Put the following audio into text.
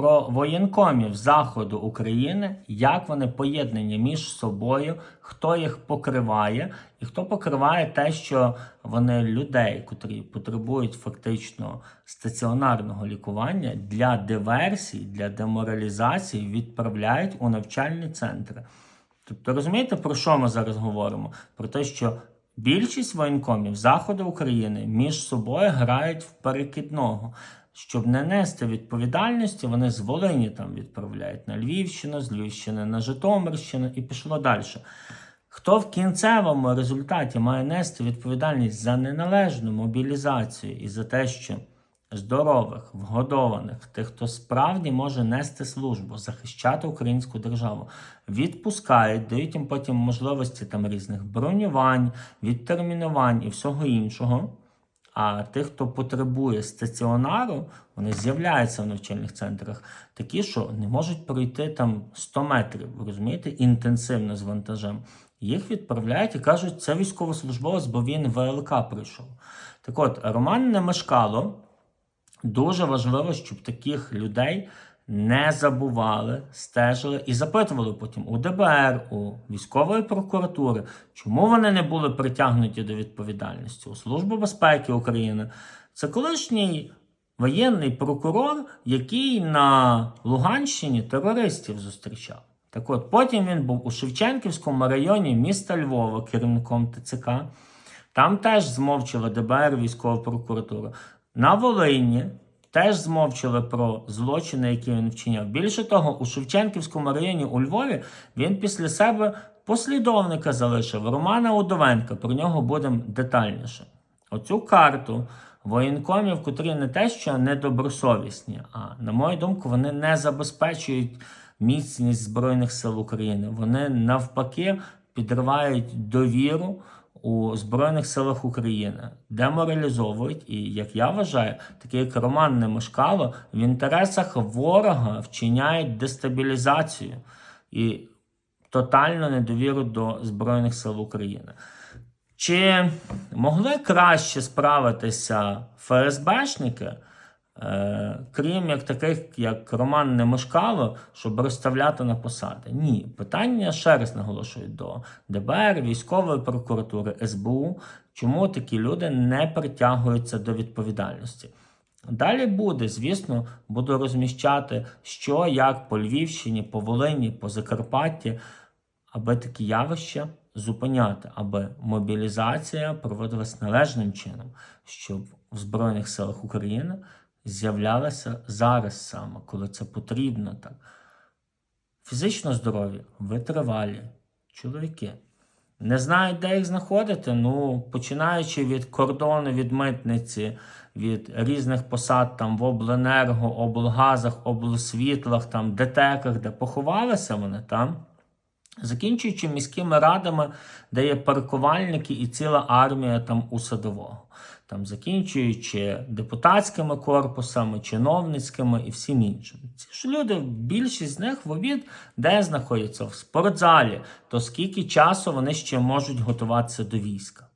про воєнкомів Заходу України, як вони поєднані між собою, хто їх покриває, і хто покриває те, що вони людей, котрі потребують фактично стаціонарного лікування для диверсій, для деморалізації, відправляють у навчальні центри. Тобто розумієте, про що ми зараз говоримо? Про те, що більшість воєнкомів Заходу України між собою грають в перекидного. Щоб не нести відповідальності, вони з Волині там відправляють на Львівщину, з Львівщини на Житомирщину і пішло далі. Хто в кінцевому результаті має нести відповідальність за неналежну мобілізацію і за те, що здорових, вгодованих, тих, хто справді може нести службу, захищати українську державу, відпускають, дають їм потім можливості там різних бронювань, відтермінувань і всього іншого. А тих, хто потребує стаціонару, вони з'являються в навчальних центрах такі, що не можуть пройти там 100 метрів, розумієте, інтенсивно з вантажем. Їх відправляють і кажуть, це військовослужбовець, бо він ВЛК прийшов. Так от, Роман Немешкало дуже важливо, щоб таких людей не забували, стежили і запитували потім у ДБР, у військової прокуратури, чому вони не були притягнуті до відповідальності у Службу безпеки України. Це колишній воєнний прокурор, який на Луганщині терористів зустрічав. Так от, потім він був у Шевченківському районі міста Львова керівником ТЦК. Там теж змовчила ДБР військова прокуратура. На Волині теж змовчали про злочини, які він вчиняв. Більше того, у Шевченківському районі у Львові він після себе послідовника залишив Романа Удовенка. Про нього будемо детальніше. Оцю карту воєнкомів, котрі не те, що недобросовісні, а на мою думку, вони не забезпечують міцність Збройних сил України. Вони навпаки підривають довіру у Збройних силах України, деморалізовують, і як я вважаю, такий як Роман Немешкало в інтересах ворога вчиняють дестабілізацію і тотальну недовіру до Збройних сил України. Чи могли краще справитися ФСБшники, крім як таких, як Роман Немешкало, щоб розставляти на посади? Ні. Питання ще раз наголошую до ДБР, військової прокуратури, СБУ. Чому такі люди не притягуються до відповідальності? Далі буде, звісно, буду розміщати, що як по Львівщині, по Волині, по Закарпатті, аби такі явища зупиняти, аби мобілізація проводилась належним чином, щоб в Збройних силах України з'являлася зараз саме, коли це потрібно так. Фізично здорові, витривалі чоловіки. Не знають, де їх знаходити. Ну, починаючи від кордону, від митниці, від різних посад там в обленерго, облгазах, облсвітлах, там ДТЕКах, де поховалися вони там. Закінчуючи міськими радами, де є паркувальники і ціла армія там у садового, там закінчуючи депутатськими корпусами, чиновницькими і всім іншим. Ці ж люди, більшість з них в обід, де знаходяться в спортзалі, то скільки часу вони ще можуть готуватися до війська.